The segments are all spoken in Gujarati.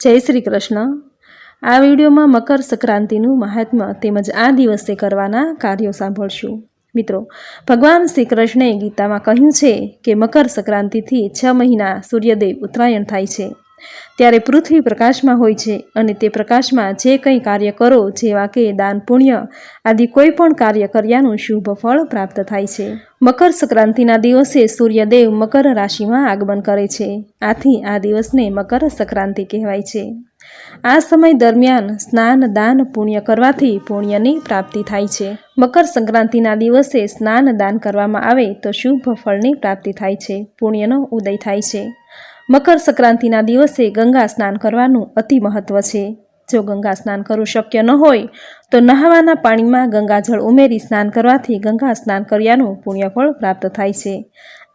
જય શ્રી કૃષ્ણ. આ વિડીયોમાં મકર સંક્રાંતિનું મહાત્મ્ય તેમજ આ દિવસે કરવાના કાર્યો સાંભળશું. મિત્રો, ભગવાન શ્રી કૃષ્ણએ ગીતામાં કહ્યું છે કે મકર સંક્રાંતિથી છ મહિના સૂર્યદેવ ઉત્તરાયણ થાય છે. ત્યારે પૃથ્વી પ્રકાશમાં હોય છે અને તે પ્રકાશમાં જે કંઈ કાર્ય કરો, જેવા કે દાન, પુણ્ય આદિ કોઈ પણ કાર્ય કર્યાનું શુભ ફળ પ્રાપ્ત થાય છે. મકર સંક્રાંતિના દિવસે સૂર્યદેવ મકર રાશિમાં આગમન કરે છે. આથી આ દિવસને મકર સંક્રાંતિ કહેવાય છે. આ સમય દરમિયાન સ્નાન, દાન, પુણ્ય કરવાથી પુણ્યની પ્રાપ્તિ થાય છે. મકર સંક્રાંતિના દિવસે સ્નાન, દાન કરવામાં આવે તો શુભ ફળની પ્રાપ્તિ થાય છે. પુણ્યનો ઉદય થાય છે. મકર સંક્રાંતિના દિવસે ગંગા સ્નાન કરવાનું અતિ મહત્વ છે. જો ગંગા સ્નાન કરવું શક્ય ન હોય, તો નહાવાના પાણીમાં ગંગાજળ ઉમેરી સ્નાન કરવાથી ગંગા સ્નાન કર્યાનું પુણ્યફળ પ્રાપ્ત થાય છે.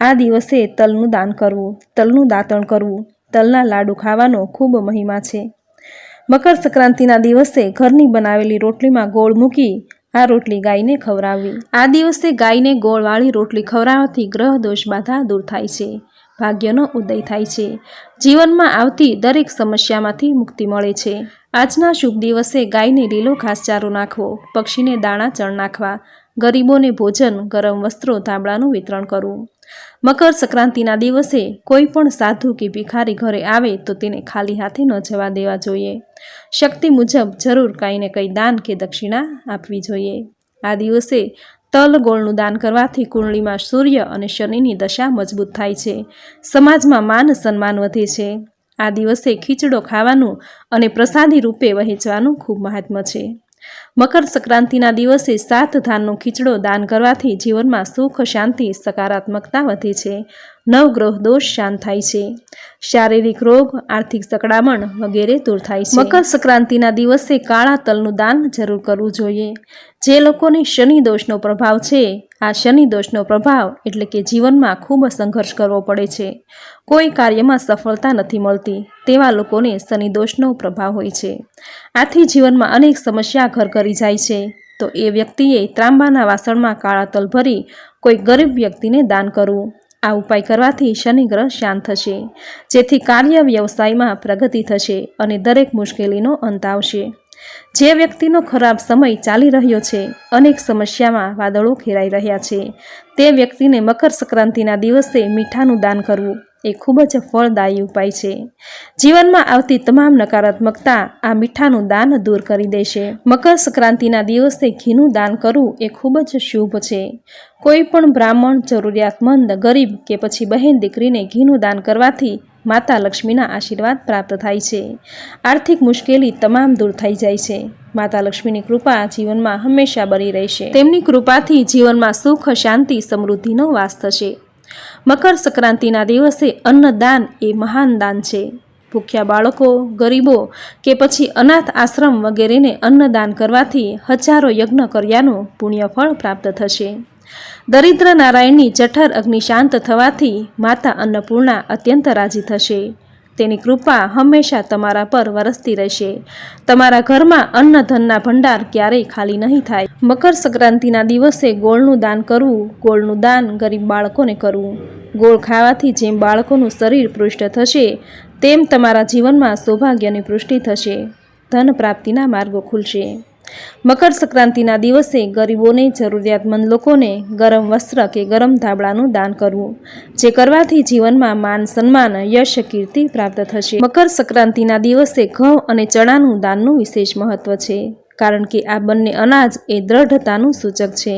આ દિવસે તલનું દાન કરવું, તલનું દાંતણ કરવું, તલના લાડુ ખાવાનો ખૂબ મહિમા છે. મકર સંક્રાંતિના દિવસે ઘરની બનાવેલી રોટલીમાં ગોળ મૂકી આ રોટલી ગાયને ખવડાવવી. આ દિવસે ગાયને ગોળવાળી રોટલી ખવડાવવાથી ગ્રહ દોષ બાધા દૂર થાય છે. ભાગ્યનો ઉદય થાય છે. જીવનમાં આવતી દરેક સમસ્યામાંથી મુક્તિ મળે છે. આજના શુભ દિવસે ગાયને લીલો ઘાસચારો નાખવો, પક્ષીને દાણા ચણ નાખવા, ગરીબોને ભોજન, ગરમ વસ્ત્રો ધાબળાનું વિતરણ કરવું. મકર સંક્રાંતિના દિવસે કોઈ પણ સાધુ કે ભિખારી ઘરે આવે તો તેને ખાલી હાથે ન જવા દેવા જોઈએ. શક્તિ મુજબ જરૂર કંઈ કંઈ દાન કે દક્ષિણા આપવી જોઈએ. આ દિવસે તલ ગોળનું દાન કરવાથી કુંડળીમાં સૂર્ય અને શનિની દશા મજબૂત થાય છે. સમાજમાં માન સન્માન વધે છે. આ દિવસે ખીચડો ખાવાનું અને પ્રસાદી રૂપે વહેંચવાનું ખૂબ મહાત્મ છે. મકર સંક્રાંતિના દિવસે સાત ધાનનો ખીચડો દાન કરવાથી જીવનમાં સુખ, શાંતિ, સકારાત્મકતા વધે છે. નવગ્રહ દોષ શાંત થાય છે. શારીરિક રોગ, આર્થિક સકડામણ વગેરે દૂર થાય છે. મકર સંક્રાંતિના દિવસે કાળા તલનું દાન જરૂર કરવું જોઈએ. જે લોકોને શનિ દોષનો પ્રભાવ છે આ શનિ દોષનો પ્રભાવ એટલે કે જીવનમાં ખૂબ સંઘર્ષ કરવો પડે છે. કોઈ કાર્યમાં સફળતા નથી મળતી, તેવા લોકોને શનિ દોષનો પ્રભાવ હોય છે. આથી જીવનમાં અનેક સમસ્યા ઘર કરી જાય છે. તો એ વ્યક્તિએ ત્રાંબાના વાસણમાં કાળા તલ ભરી કોઈ ગરીબ વ્યક્તિને દાન કરવું. આ ઉપાય કરવાથી શનિગ્રહ શાંત થશે, જેથી કાર્ય વ્યવસાયમાં પ્રગતિ થશે અને દરેક મુશ્કેલીનો અંત આવશે. જે વ્યક્તિનો ખરાબ સમય ચાલી રહ્યો છે, અનેક સમસ્યામાં વાદળો ઘેરાઈ રહ્યા છે. તે વ્યક્તિને મકર સંક્રાંતિના દિવસે મીઠાનું દાન કરવું એ ખૂબ જ ફળદાયી ઉપાય છે. જીવનમાં આવતી તમામ નકારાત્મકતા આ મીઠાનું દાન દૂર કરી દેશે. મકર સંક્રાંતિના દિવસે ઘીનું દાન કરવું એ ખૂબ જ શુભ છે. કોઈ પણ બ્રાહ્મણ જરૂરિયાતમંદ, ગરીબ કે પછી બહેન દીકરીને ઘીનું દાન કરવાથી માતા લક્ષ્મીના આશીર્વાદ પ્રાપ્ત થાય છે. આર્થિક મુશ્કેલી તમામ દૂર થઈ જાય છે. માતા લક્ષ્મીની કૃપા જીવનમાં હંમેશા બની રહેશે. તેમની કૃપાથી જીવનમાં સુખ, શાંતિ, સમૃદ્ધિનો વાસ થશે. મકર સંક્રાંતિના દિવસે અન્નદાન એ મહાન દાન છે. ભૂખ્યા બાળકો, ગરીબો કે પછી અનાથ આશ્રમ વગેરેને અન્નદાન કરવાથી હજારો યજ્ઞ કર્યાનું પુણ્યફળ પ્રાપ્ત થશે. દરિદ્ર નારાયણની જઠર અગ્નિ શાંત થવાથી માતા અન્નપૂર્ણા અત્યંત રાજી થશે. તેની કૃપા હંમેશા તમારા પર વરસતી રહેશે. તમારા ઘરમાં અન્ન ધનના ભંડાર ક્યારેય ખાલી નહીં થાય. મકર સંક્રાંતિના દિવસે ગોળનું દાન કરવું, ગોળનું દાન ગરીબ બાળકોને કરવું. ગોળ ખાવાથી જેમ બાળકોનું શરીર પૃષ્ઠ થશે, તેમ તમારા જીવનમાં સૌભાગ્યની પુષ્ટિ થશે. ધન પ્રાપ્તિના માર્ગો ખુલશે. મકર સંક્રાંતિના દિવસે ગરીબોને જરૂરિયાતમંદ લોકોને ગરમ વસ્ત્ર કે ગરમ ધાબળાનું દાન કરવું, જે કરવાથી જીવનમાં માન સન્માન, યશ, કીર્તિ પ્રાપ્ત થશે. મકર સંક્રાંતિના દિવસે ઘઉં અને ચણાનું દાનનું વિશેષ મહત્વ છે, કારણ કે આ બંને અનાજ એ દ્રઢતાનું સૂચક છે,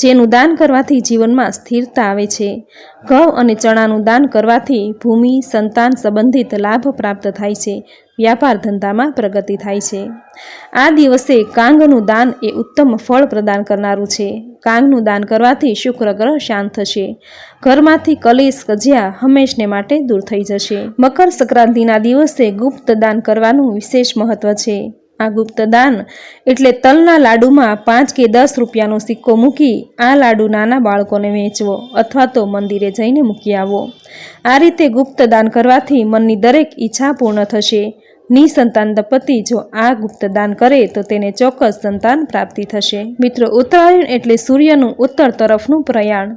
જેનું દાન કરવાથી જીવનમાં સ્થિરતા આવે છે. ઘઉં અને ચણાનું દાન કરવાથી ભૂમિ, સંતાન સંબંધિત લાભ પ્રાપ્ત થાય છે વ્યાપાર ધંધામાં પ્રગતિ થાય છે. આ દિવસે કાંગનું દાન એ ઉત્તમ ફળ પ્રદાન કરનારું છે. કાંગનું દાન કરવાથી શુક્ર ગ્રહ શાંત થશે. ઘરમાંથી કલેશ, કજિયા હંમેશને માટે દૂર થઈ જશે. મકર સંક્રાંતિના દિવસે ગુપ્ત દાન કરવાનું વિશેષ મહત્વ છે. આ ગુપ્ત દાન એટલે તલના લાડુમાં પાંચ કે દસ રૂપિયાનો સિક્કો મૂકી આ લાડુ નાના બાળકોને વેચવો અથવા તો મંદિરે જઈને મૂકી આવો. આ રીતે ગુપ્ત દાન કરવાથી મનની દરેક ઈચ્છા પૂર્ણ થશે. નિસંતાન દંપતિ જો આ ગુપ્તદાન કરે તો તેને ચોક્કસ સંતાન પ્રાપ્તિ થશે. મિત્રો, ઉત્તરાયણ એટલે સૂર્યનું ઉત્તર તરફનું પ્રયાણ.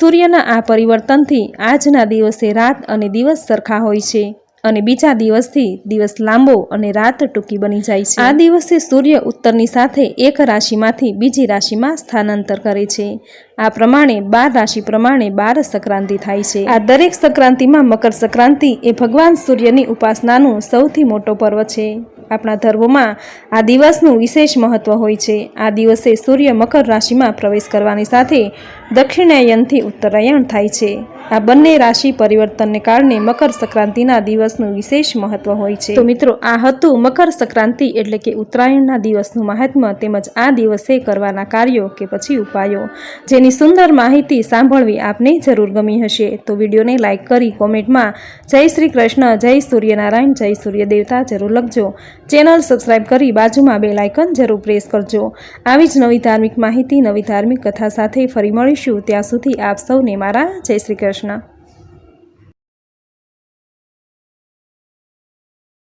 સૂર્યના આ પરિવર્તનથી આજના દિવસે રાત અને દિવસ સરખા હોય છે. અને બીજા દિવસથી દિવસ લાંબો અને રાત ટૂંકી બની જાય છે. આ દિવસે સૂર્ય ઉત્તરની સાથે એક રાશિમાંથી બીજી રાશિમાં સ્થાનાંતર કરે છે. આ પ્રમાણે બાર રાશિ પ્રમાણે બાર સંક્રાંતિ થાય છે. આ દરેક સંક્રાંતિમાં મકર સંક્રાંતિ એ ભગવાન સૂર્યની ઉપાસનાનું સૌથી મોટો પર્વ છે. આપણા ધર્મોમાં આ દિવસનું વિશેષ મહત્વ હોય છે. આ દિવસે સૂર્ય મકર રાશિમાં પ્રવેશ કરવાની સાથે દક્ષિણાયનથી ઉત્તરાયણ થાય છે. આ બંને રાશિ પરિવર્તનને કારણે મકર સંક્રાંતિના દિવસનું વિશેષ મહત્વ હોય છે. તો મિત્રો, આ હતું મકર સંક્રાંતિ એટલે કે ઉત્તરાયણના દિવસનું મહાત્મ્ય તેમજ આ દિવસે કરવાના કાર્યો કે પછી ઉપાયો. જેની સુંદર માહિતી સાંભળવી આપને જરૂર ગમી હશે. તો વિડીયોને લાઇક કરી કોમેન્ટમાં જય શ્રી કૃષ્ણ, જય સૂર્યનારાયણ, જય સૂર્ય દેવતા જરૂર લખજો. ચેનલ સબસ્ક્રાઇબ કરી બાજુમાં બે લાઇકન જરૂર પ્રેસ કરજો. આવી જ નવી ધાર્મિક માહિતી, નવી ધાર્મિક કથા સાથે ફરી મળીશું. ત્યાં સુધી આપ સૌને મારા જય શ્રી કૃષ્ણ. важно.